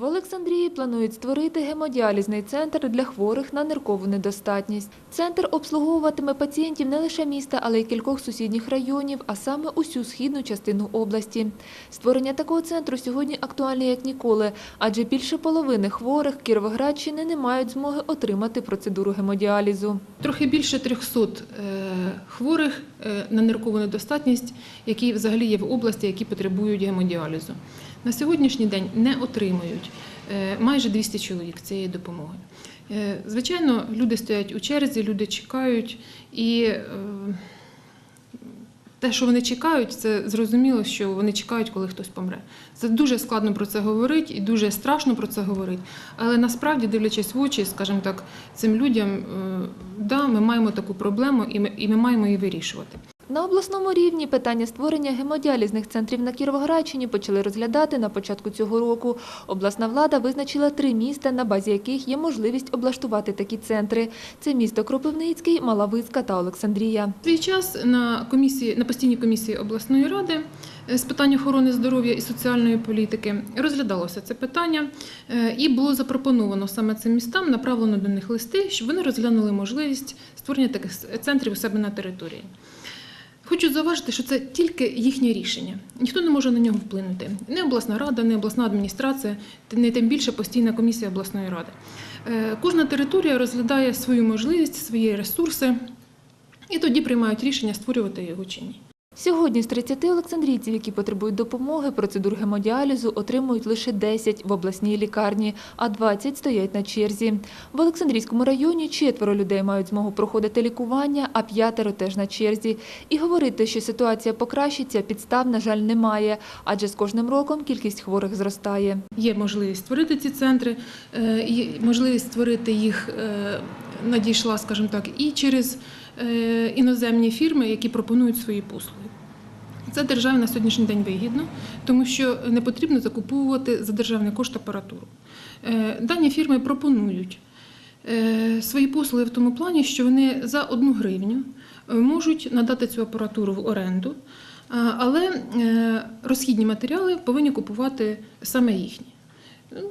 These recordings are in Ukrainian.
В Олександрії планують створити гемодіалізний центр для хворих на ниркову недостатність. Центр обслуговуватиме пацієнтів не лише міста, але й кількох сусідніх районів, а саме усю східну частину області. Створення такого центру сьогодні актуальне як ніколи, адже більше половини хворих Кіровоградщини не мають змоги отримати процедуру гемодіалізу. Трохи більше 300 е, хворих на ниркову недостатність, які взагалі є в області, які потребують гемодіалізу. На сьогоднішній день не отримують е, майже 200 чоловік цієї допомоги. Е, Звичайно, люди стоять у черзі, люди чекають, і е, те, що вони чекають, це зрозуміло, що вони чекають, коли хтось помре. Це дуже складно про це говорити і дуже страшно про це говорити. Але насправді, дивлячись в очі, скажімо так, цим людям, е, да, ми маємо таку проблему і ми, і ми маємо її вирішувати. На обласному рівні питання створення гемодіалізних центрів на Кіровоградщині почали розглядати на початку цього року. Обласна влада визначила три міста, на базі яких є можливість облаштувати такі центри. Це місто Кропивницький, Малавицька та Олександрія. Свій час на комісії на постійній комісії обласної ради е, з питань охорони здоров'я і соціальної політики розглядалося це питання, е, і було запропоновано саме цим містам направлено до них листи, щоб вони розглянули можливість створення таких центрів у себе на території. Хочу зауважити, що це тільки їхнє рішення. Ніхто не може на нього вплинути. Не обласна рада, не обласна адміністрація, не тим більше постійна комісія обласної ради. Е, Кожна територія розглядає свою можливість, свої ресурси і тоді приймають рішення створювати його чи ні. Сьогодні з 30 олександрійців, які потребують допомоги, процедур гемодіалізу отримують лише 10 в обласній лікарні, а 20 стоять на черзі. В Олександрійському районі четверо людей мають змогу проходити лікування, а п'ятеро теж на черзі. І говорити, що ситуація покращиться, підстав, на жаль, немає, адже з кожним роком кількість хворих зростає. Є можливість створити ці центри, е, можливість створити їх е, надійшла, скажімо так, і через іноземні фірми, які пропонують свої послуги. Це державі на сьогоднішній день вигідно, тому що не потрібно закуповувати за державний кошт апаратуру. Е, Дані фірми пропонують е, свої послуги в тому плані, що вони за одну гривню е, можуть надати цю апаратуру в оренду, але е, розхідні матеріали повинні купувати саме їхні.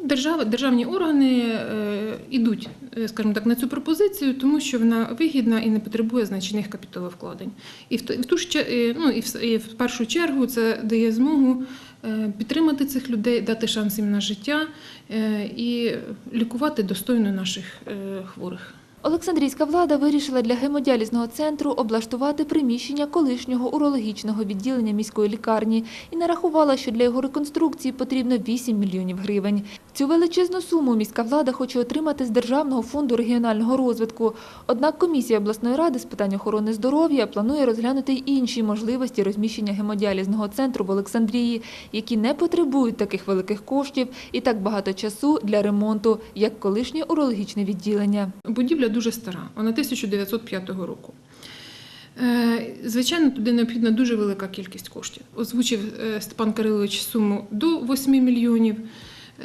Держава, державні органи е, йдуть, е, скажімо так, на цю пропозицію, тому що вона вигідна і не потребує значних капіталовкладень. І в, ту- ж е, ну, і в, першу чергу це дає змогу е, підтримати цих людей, дати шанс їм на життя е, і лікувати достойно наших е, хворих. Олександрійська влада вирішила для гемодіалізного центру облаштувати приміщення колишнього урологічного відділення міської лікарні і нарахувала, що для його реконструкції потрібно 8 мільйонів гривень. Цю величезну суму міська влада хоче отримати з Державного фонду регіонального розвитку. Однак комісія обласної ради з питань охорони здоров'я планує розглянути й інші можливості розміщення гемодіалізного центру в Олександрії, які не потребують таких великих коштів і так багато часу для ремонту, як колишнє урологічне відділення. Будівля дуже стара, вона 1905 року. Е, Звичайно, туди необхідна дуже велика кількість коштів. Озвучив е, Степан Кирилович суму до 8 мільйонів.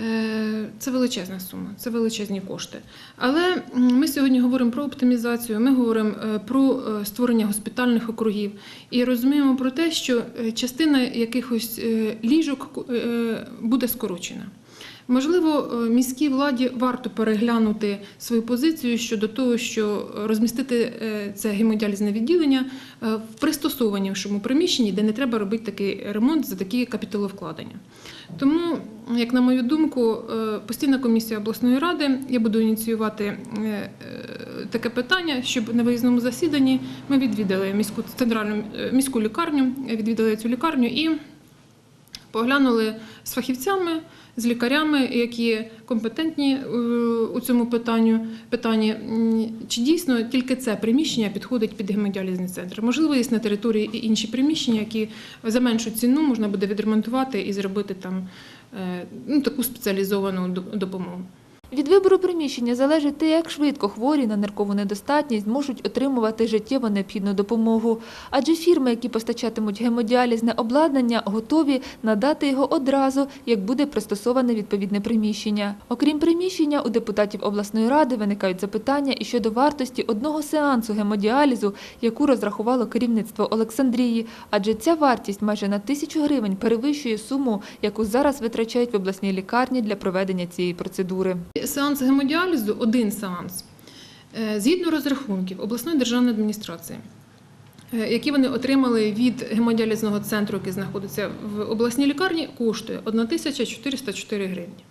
Е, Це величезна сума, це величезні кошти. Але ми сьогодні говоримо про оптимізацію, ми говоримо про створення госпітальних округів і розуміємо про те, що частина якихось ліжок буде скорочена. Можливо, е, міській владі варто переглянути свою позицію щодо того, що розмістити е, це гемодіалізне відділення е, в пристосованішому приміщенні, де не треба робити такий ремонт за такі капіталовкладення. Тому, як на мою думку, постійна комісія обласної ради я буду ініціювати таке питання, щоб на виїзному засіданні ми відвідали міську центральну міську лікарню, відвідали цю лікарню і поглянули з фахівцями, з лікарями, які компетентні е, у цьому питанню, Питання чи дійсно тільки це приміщення підходить під гемодіалізний центр. Можливо, є на території і інші приміщення, які за меншу ціну можна буде відремонтувати і зробити там е, ну, таку спеціалізовану до- допомогу. Від вибору приміщення залежить те, як швидко хворі на ниркову недостатність зможуть отримувати життєво необхідну допомогу. Адже фірми, які постачатимуть гемодіалізне обладнання, готові надати його одразу, як буде пристосоване відповідне приміщення. Окрім приміщення, у депутатів обласної ради виникають запитання і щодо вартості одного сеансу гемодіалізу, яку розрахувало керівництво Олександрії. Адже ця вартість майже на тисячу гривень перевищує суму, яку зараз витрачають в обласній лікарні для проведення цієї процедури. Сеанс гемодіалізу один сеанс. Е, Згідно розрахунків обласної державної адміністрації, е, які вони отримали від гемодіалізного центру, який знаходиться в обласній лікарні, коштує 1404 гривні.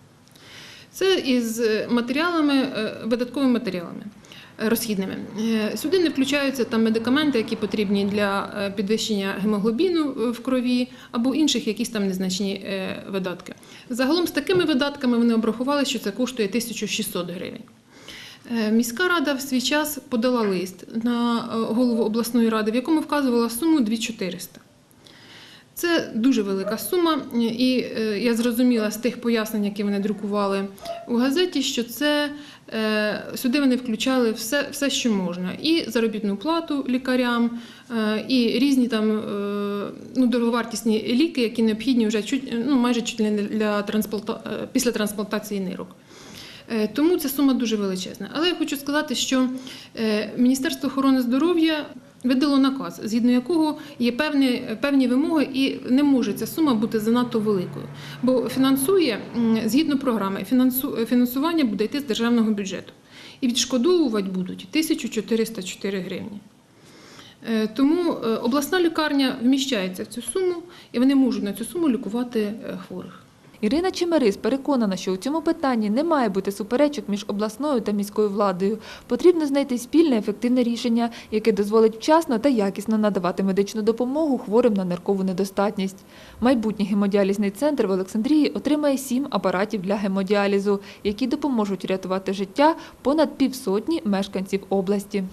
Це із матеріалами, е, видатковими матеріалами розхідними. Е, Сюди не включаються там медикаменти, які потрібні для е, підвищення гемоглобіну е, в крові або інших якісь там незначні е, видатки. Загалом з такими видатками вони обрахували, що це коштує 1600 гривень. Е, Міська рада в свій час подала лист на е, голову обласної ради, в якому вказувала суму 2400. Це дуже велика сума, і е, я зрозуміла з тих пояснень, які вони друкували у газеті, що це е, сюди вони включали все, все, що можна: і заробітну плату лікарям, е, і різні там ну, дороговартісні ліки, які необхідні вже чуть, ну, майже чуть не для транспланта... після трансплантації нирок. Тому ця сума дуже величезна. Але я хочу сказати, що Міністерство охорони здоров'я видало наказ, згідно якого є певні, певні вимоги, і не може ця сума бути занадто великою. Бо фінансує згідно програми, фінансування буде йти з державного бюджету. І відшкодовувати будуть 1404 гривні. Е, Тому е, обласна лікарня вміщається в цю суму, і вони можуть на цю суму лікувати е, хворих. Ірина Чемерис переконана, що у цьому питанні не має бути суперечок між обласною та міською владою. Потрібно знайти спільне ефективне рішення, яке дозволить вчасно та якісно надавати медичну допомогу хворим на ниркову недостатність. Майбутній гемодіалізний центр в Олександрії отримає сім апаратів для гемодіалізу, які допоможуть рятувати життя понад півсотні мешканців області.